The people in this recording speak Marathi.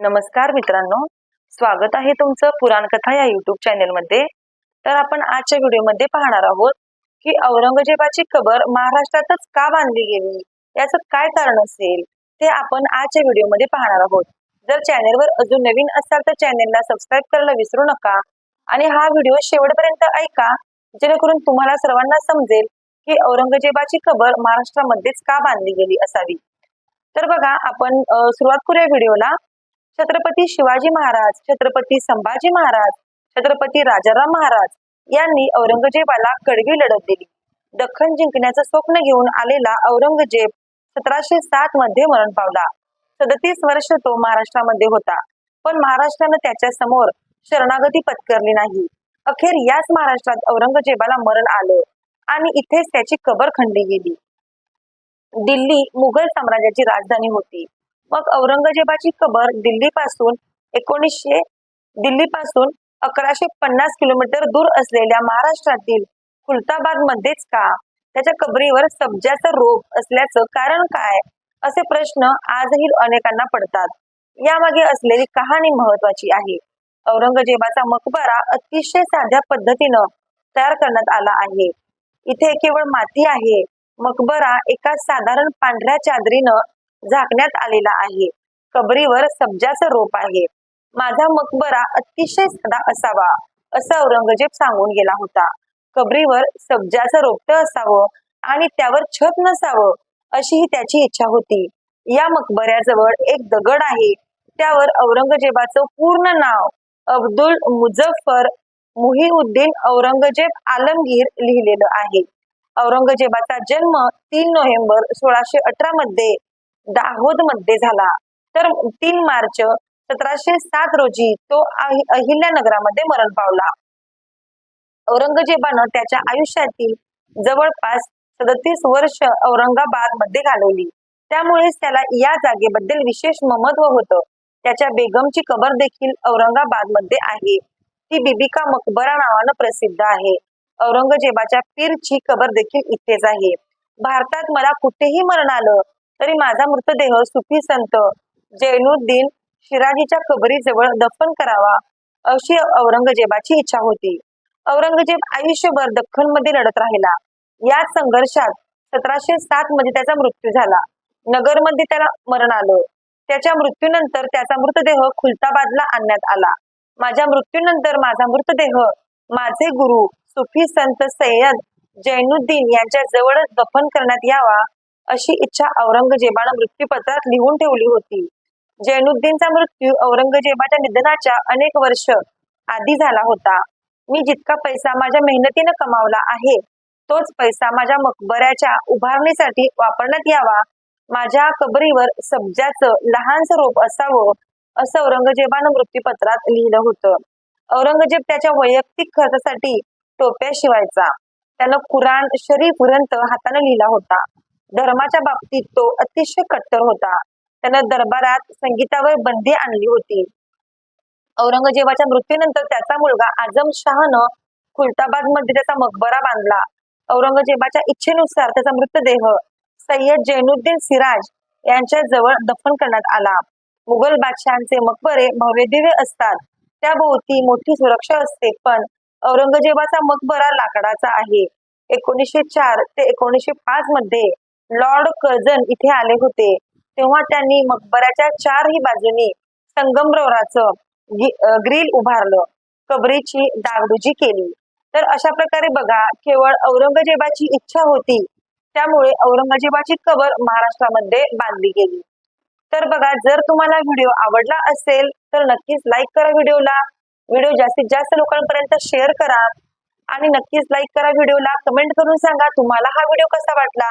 नमस्कार मित्रांनो. स्वागत आहे तुमचं पुराणकथा या युट्यूब चॅनेल मध्ये. तर आपण आजच्या व्हिडिओमध्ये पाहणार आहोत की औरंगजेबाची कबर महाराष्ट्रातच का बांधली गेली? याचं काय कारण असेल? ते आपण आजच्या व्हिडिओमध्ये पाहणार आहोत. जर चॅनेलवर अजून नवीन असाल तर चॅनेलला सबस्क्राईब करायला विसरू नका. आणि हा व्हिडिओ शेवटपर्यंत ऐका जेणेकरून तुम्हाला सर्वांना समजेल की औरंगजेबाची कबर महाराष्ट्रामध्येच का बांधली गेली असावी? तर बघा आपण सुरुवात करूया व्हिडिओला छत्रपती शिवाजी महाराज छत्रपती संभाजी महाराज छत्रपती राजाराम महाराज यांनी औरंगजेबाला कडवी लढत दिली. दख्खन जिंकण्याचं स्वप्न घेऊन आलेला औरंगजेब सतराशे सात मध्ये मरण पावला. सदतीस वर्ष तो महाराष्ट्रामध्ये होता. पण महाराष्ट्रानं त्याच्यासमोर शरणागती पत्करली नाही. अखेर याच महाराष्ट्रात औरंगजेबाला मरण आलं आणि इथेच त्याची कबर खणली गेली. दिल्ली मुघल साम्राज्याची राजधानी होती. मग औरंगजेबाची कबर दिल्ली पासून एकोणीसशे दिल्ली पासून अकराशे पन्नास किलोमीटर दूर असलेल्या महाराष्ट्रातील खुलताबाद मध्येच का? त्याच्या कबरीवर सब्जाचं रोप असल्याचं कारण काय? असे प्रश्न आजही अनेकांना पडतात. यामागे असलेली कहाणी महत्वाची आहे. औरंगजेबाचा मकबरा अतिशय साध्या पद्धतीनं तयार करण्यात आला आहे. इथे केवळ माती आहे. मकबरा एका साधारण पांढऱ्या चादरीनं झाकण्यात आलेला आहे. कबरीवर सब्जाचं रोप आहे. माझा मकबरा अतिशय साधा असावा असं औरंगजेब सांगून गेला होता. कबरीवर सब्जाचं रोपट असावं आणि त्यावर छत नसावं अशी ही त्याची इच्छा होती. या मकबऱ्याजवळ एक दगड आहे. त्यावर औरंगजेबाचं पूर्ण नाव अब्दुल मुझफ्फर मुहिउद्दीन औरंगजेब आलमगीर लिहिलेलं आहे. औरंगजेबाचा जन्म तीन नोव्हेंबर सोळाशे अठरा मध्ये दाहोदमध्ये झाला. तर तीन मार्च सतराशे सात रोजी तो अहिल्या अहिल्यानगरामध्ये मरण पावला. औरंगजेबानं त्याच्या आयुष्यातील जवळपास सदतीस वर्ष औरंगाबादमध्ये घालवली. त्यामुळेच त्याला या जागेबद्दल विशेष महत्त्व होतं. त्याच्या बेगमची कबर देखील औरंगाबादमध्ये आहे. ती बिबिका मकबरा नावानं प्रसिद्ध आहे. औरंगजेबाच्या पीरची कबर देखील इथेच आहे. भारतात मला कुठेही मरण आलं तरी माझा मृतदेह सुफी संत जैनुद्दीन शिराजीच्या कबरीजवळ दफन करावा अशी औरंगजेबाची इच्छा होती. औरंगजेब आयुष्यभर दख्खनमध्ये लढत राहिला. याच संघर्षात सतराशे सात मध्ये त्याचा मृत्यू झाला. नगरमध्ये त्याला मरण आलं. त्याच्या मृत्यूनंतर त्याचा मृतदेह खुलताबादला आणण्यात आला. माझ्या मृत्यूनंतर माझा मृतदेह माझे गुरु सुफी संत सय्यद जैनुद्दीन यांच्या जवळच दफन करण्यात यावा अशी इच्छा औरंगजेबानं मृत्यूपत्रात लिहून ठेवली होती. जैनुद्दीनचा मृत्यू औरंगजेबाच्या निधनाच्या अनेक वर्ष आधी झाला होता. मी जितका पैसा माझ्या मेहनतीनं कमावला आहे तोच पैसा माझ्या मकबऱ्याच्या उभारणीसाठी वापरण्यात यावा माझ्या कबरीवर सब्जाचं लहानसं रोप असावं असं औरंगजेबानं मृत्यूपत्रात लिहिलं होतं. औरंगजेब त्याच्या वैयक्तिक खर्चासाठी टोप्या शिवायचा. त्यानं कुराण शरीफ ग्रंथ हाताने लिहिला होता. धर्माच्या बाबतीत तो अतिशय कट्टर होता. त्यानं दरबारात संगीतावर बंदी आणली होती. औरंगजेबाच्या मृत्यूनंतर त्याचा मुलगा आजम शहानं खुलताबादमध्ये त्याचा मकबरा बांधला. औरंगजेबाच्या इच्छेनुसार त्याचा मृतदेह सय्यद जैनुद्दीन सिराज यांच्या जवळ दफन करण्यात आला. मुघल बादशहांचे मकबरे भव्यदिव्य असतात. त्याभोवती मोठी सुरक्षा असते पण औरंगजेबाचा मकबरा लाकडाचा आहे. एकोणीसशे चार ते एकोणीसशे पाच मध्ये लॉर्ड कर्जन इथे आले होते. तेव्हा त्यांनी मकबऱ्याच्या चारही बाजूनी संगमरवराचं ग्रिल उभारलं. कबरीची डागडुजी केली. तर अशा प्रकारे बघा केवळ औरंगजेबाची इच्छा होती. त्यामुळे औरंगजेबाची कबर महाराष्ट्रामध्ये बांधली गेली. तर बघा जर तुम्हाला व्हिडिओ आवडला असेल तर नक्कीच लाईक करा व्हिडिओला. व्हिडिओ जास्तीत जास्त लोकांपर्यंत शेअर करा. आणि नक्कीच लाईक करा व्हिडिओला. कमेंट करून सांगा तुम्हाला हा व्हिडिओ कसा वाटला?